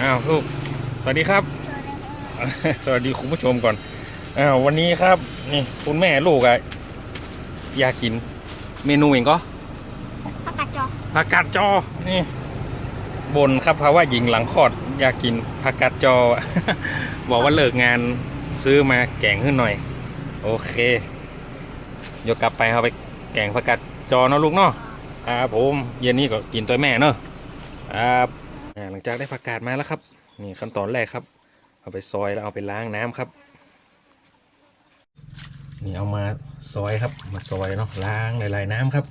อ้าวลูกสวัสดีครับ สวัสดีคุณผู้ชมก่อนอ้าววันนี้ครับนี่คุณแม่ลูกอะอยากกินเมนูเองก็ผักกาดจอผักกาดจอนี่บนครับเพราะว่าหญิงหลังคลอดอยากกินผักกาดจอ บอกว่าเลิกงานซื้อมาแกงขึ้นหน่อย โอเคเดี๋ยวกลับไปเอาไปแกงผักกาดจอเนาะลูกเนาะครับผมเย็นนี้ก็กินตัวแม่เนาะครับอ่า หลังจากได้ผักกาดมาแล้วครับ นี่ขั้นตอนแรกครับ เอาไปซอยแล้วเอาไปล้างน้ำครับ นี่เอามาซอยครับ มาซอยเนาะล้างหลาย ๆน้ำครับ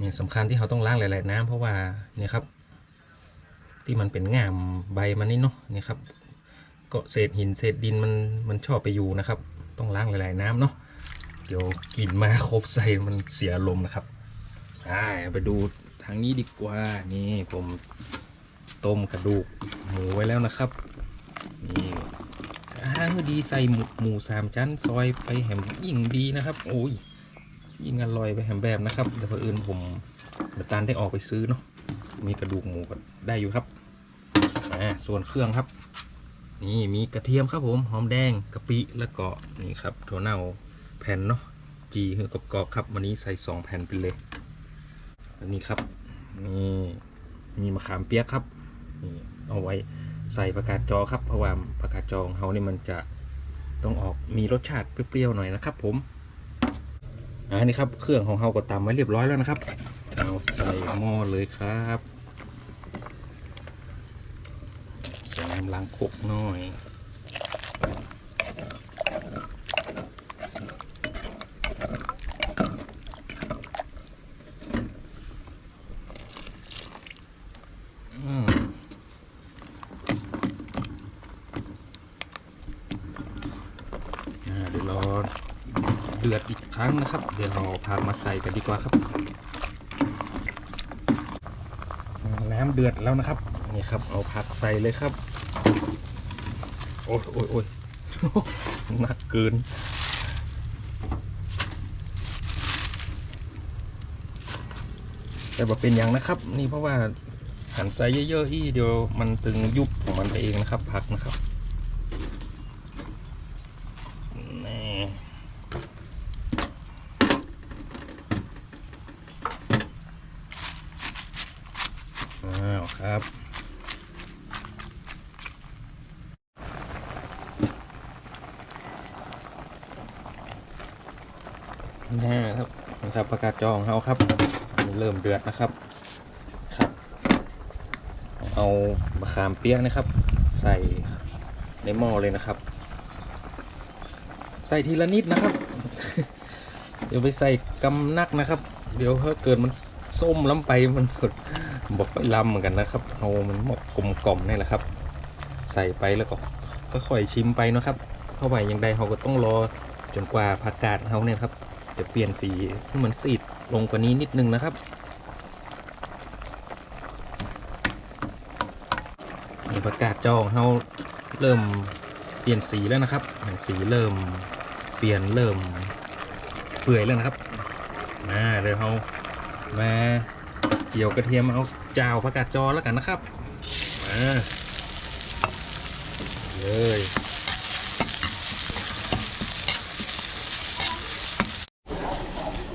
นี่สำคัญที่เขาต้องล้างหลาย ๆ น้ำเพราะว่านี่ครับ ที่มันเป็นง่ามใบมันนี่เนาะนี่ครับก็เศษหินเศษดินมันมันชอบไปอยู่นะครับ ต้องล้างหลาย ๆ น้ำเนาะเดี๋ยวกลิ่นมาครบใส่มันเสียลมณ์นะครับอ่าไปดูทางนี้ดีกว่านี่ผม ต้มกระดูกหมูไว้แล้วนะครับนี่อ้าดีใส่หมูหมูสามชั้นซอยไปแหมยิ่งดีนะครับ โอ้ยยิ่งอร่อยไปแหมแบบนะครับแต่เผอิญผมเดี๋ยวตานได้ออกไปซื้อเนาะมีกระดูกหมูก็ได้อยู่ครับอ่าส่วนเครื่องครับ นี่มีกระเทียมครับผมหอมแดงกะปิแล้วก็นี่ครับถั่วเน่าแผ่นเนาะจีคือกรอบๆครับวันนี้ใส่สองแผ่นไปเลยอันนี้ครับนี่มีมะขามเปียกครับ นี่เอาไว้ใส่ประกาศจอครับเพราะว่าประกาศจอของเขานี่มันจะต้องออกมีรสชาติเปรี้ยวๆหน่อยนะครับ ผมอันนี้ครับเครื่องของเขาก็ตำไว้เรียบร้อยแล้วนะครับเอาใส่หม้อเลยครับใส่น้ำล้างคกหน่อยอืม อ่าเดี๋ยวรอเดือดอีกครั้งนะครับ เดี๋ยวเราผักมาใส่กันดีกว่าครับ น้ำเดือดแล้วนะครับนี่ครับ เอาผักใส่เลยครับ โอ้ยโอ้ยโอ้ยหนักเกินแต่บอกเป็นอย่างนะครับ นี่เพราะว่าหันใส่เยอะๆอีเดี๋ยวมันตึงยุบของมันไปเองนะครับ ผักนะครับ นี่ อ้าวครับนี่ครับนะครับประกาศจองเขาครับอันนเริ่มเดือดนะครับครับ เอามะขามเปี๊ยะนะครับ ใส่ในหม้อเลยนะครับ ใส่ทีละนิดนะครับ เดี๋ยวไปใส่กำนักนะครับ เดี๋ยวถ้าเกิดมันส้มล้ำไปมันกด บอกไปลำเหมือนกันนะครับเอามันหมกกลมกล่อมนี่แหละครับ ใส่ไปแล้วก็ค่อยๆชิมไปนะครับเพราะว่าอย่างใดเขาก็ต้องรอจนกว่าผักกาดเขาเนี่ยครับ จะเปลี่ยนสีให้มันซีดลงกว่านี้นิดนึงนะครับนี่ผักกาดจองเขาเริ่มเปลี่ยนสีแล้วนะครับสีเริ่มเปลี่ยนเริ่มเปื่อยแล้วนะครับมาเดี๋ยวเขามา เจียวกระเทียมเอาจาวผักกาดจอแล้วกันนะครับมาเลย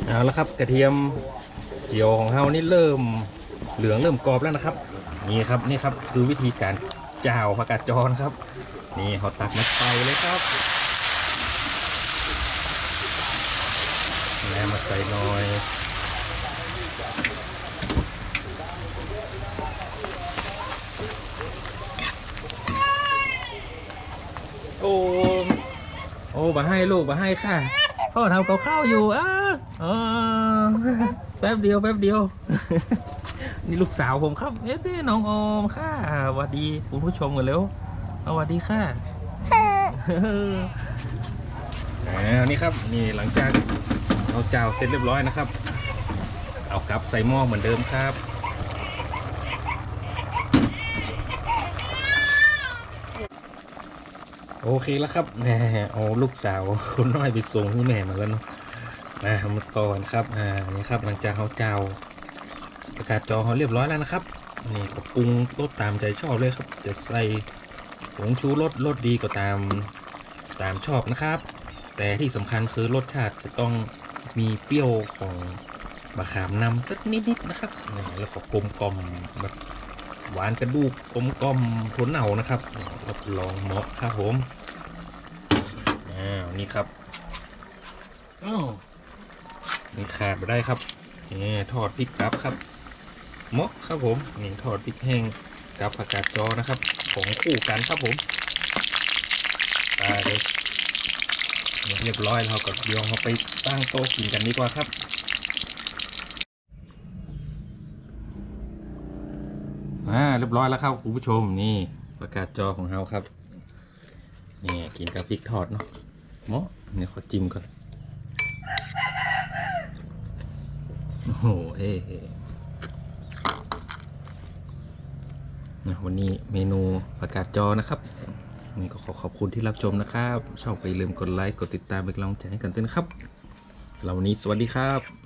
เอาละครับกระเทียมเจียวของเขานี่เริ่มเหลืองเริ่มกรอบแล้วนะครับ นี่ครับนี่ครับคือวิธีการจาวผักกาดจอนะครับ นี่เขาตักมาใส่เลยครับแล้วมาใส่หน่อย โอ้ โอ้มาให้ลูกมาให้ค่ะพ่อทำกับข้าวอยู่อะออแป๊บเดียวแป๊บเดียว นี่ลูกสาวผมครับ เอ๊ะนี่น้องอมค่ะสวัสดีคุณผู้ชมกันเร็วสวัสดีค่ะอ่านี่ครับนี่หลังจากเอาจาวเสร็จเรียบร้อยนะครับ เอากลับใส่หม้อเหมือนเดิมครับ โอเคแล้วครับแหมเอาลูกสาวคุณน้อยไปส่งให้แม่มาแล้วเนาะนะมาก่อนครับอ่านี่ครับหลังจากเขาเจ้าประกาศจอเขาเรียบร้อยแล้วนะครับนี่ก็ปรุงรสตามใจชอบเลยครับจะใส่ผงชูรสรสดีก็ตามตามชอบนะครับ แต่ที่สำคัญคือรสชาติจะต้องมีเปรี้ยวของมะขามนำสักนิดๆนะครับนี่แล้วก็กลมกล่อมแบบ หวานกระดูกกลมกลมทนเหนานะครับนี่รับรองเหมาะครับผมอ้าวนี่ครับอ้าวนี่ขาดไปได้ครับนี่ทอดพริกครับครับเหมาะครับผมนี่ทอดพริกแห้งกับผักกาดจอนะครับของคู่กันครับผมตาเลยเรียบร้อยเราก็เดี๋ยวเราไปตั้งโต๊ะกินกันดีกว่าครับ อ่าเรียบร้อยแล้วครับคุณผู้ชมนี่ประกาศจอของเราครับนี่กินกับพริกทอดเนาะเหมาะเนี่ยขอจิ้มก่อนโอ้โหเอ้นะวันนี้เมนูประกาศจอนะครับนี่ก็ขอขอบคุณที่รับชมนะครับชอบไปลืมกดไลค์กดติดตามเป็นกำลังใจให้กันด้วยนะครับสำหรับวันนี้สวัสดีครับ